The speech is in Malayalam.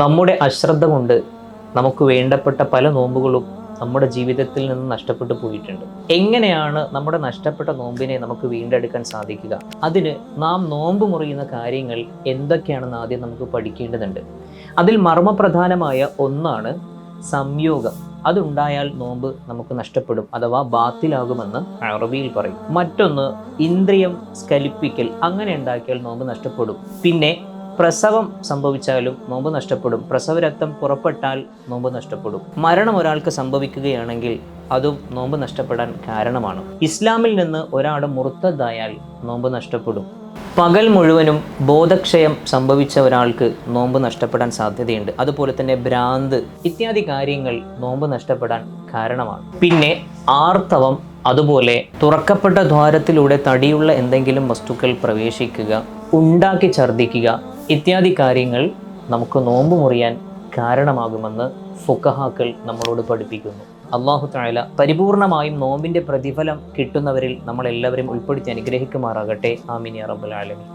നമ്മുടെ അശ്രദ്ധ കൊണ്ട് നമുക്ക് വേണ്ടപ്പെട്ട പല നോമ്പുകളും നമ്മുടെ ജീവിതത്തിൽ നിന്ന് നഷ്ടപ്പെട്ടു പോയിട്ടുണ്ട്. എങ്ങനെയാണ് നമ്മുടെ നഷ്ടപ്പെട്ട നോമ്പിനെ നമുക്ക് വീണ്ടെടുക്കാൻ സാധിക്കുക? അതിന് നാം നോമ്പ് മുറിയുന്ന കാര്യങ്ങൾ എന്തൊക്കെയാണെന്ന് ആദ്യം നമുക്ക് പഠിക്കേണ്ടതുണ്ട്. അതിൽ മർമ്മപ്രധാനമായ ഒന്നാണ് സംയോഗം. അതുണ്ടായാൽ നോമ്പ് നമുക്ക് നഷ്ടപ്പെടും അഥവാ ബാത്തിലാകുമെന്ന് അറബിയിൽ പറയും. മറ്റൊന്ന് ഇന്ദ്രിയം സ്കലിപ്പിക്കൽ അങ്ങനെ ഉണ്ടാക്കിയാൽ നോമ്പ് നഷ്ടപ്പെടും. പിന്നെ പ്രസവം സംഭവിച്ചാലും നോമ്പ് നഷ്ടപ്പെടും. പ്രസവരക്തം പുറപ്പെട്ടാൽ നോമ്പ് നഷ്ടപ്പെടും. മരണം ഒരാൾക്ക് സംഭവിക്കുകയാണെങ്കിൽ അതും നോമ്പ് നഷ്ടപ്പെടാൻ കാരണമാണ്. ഇസ്ലാമിൽ നിന്ന് ഒരാൾ മുറുത്തതായാൽ നോമ്പ് നഷ്ടപ്പെടും. പകൽ മുഴുവനും ബോധക്ഷയം സംഭവിച്ച ഒരാൾക്ക് നോമ്പ് നഷ്ടപ്പെടാൻ സാധ്യതയുണ്ട്. അതുപോലെ തന്നെ ഭ്രാന്ത് ഇത്യാദി കാര്യങ്ങൾ നോമ്പ് നഷ്ടപ്പെടാൻ കാരണമാണ്. പിന്നെ ആർത്തവം അതുപോലെ തുറക്കപ്പെട്ട ദ്വാരത്തിലൂടെ തടിയുള്ള എന്തെങ്കിലും വസ്തുക്കൾ പ്രവേശിക്കുക ഉണ്ടാക്കി ഛർദ്ദിക്കുക ഇത്യാദി കാര്യങ്ങൾ നമുക്ക് നോമ്പ് മുറിയാൻ കാരണമാകുമെന്ന് ഫുക്കഹാക്കൾ നമ്മളോട് പഠിപ്പിക്കുന്നു. അള്ളാഹു തായാല പരിപൂർണമായും നോമ്പിന്റെ പ്രതിഫലം കിട്ടുന്നവരിൽ നമ്മളെല്ലാവരും ഉൾപ്പെടുത്തി അനുഗ്രഹിക്കുമാറാകട്ടെ. ആമിനി അറബുൽ ആലമീൻ.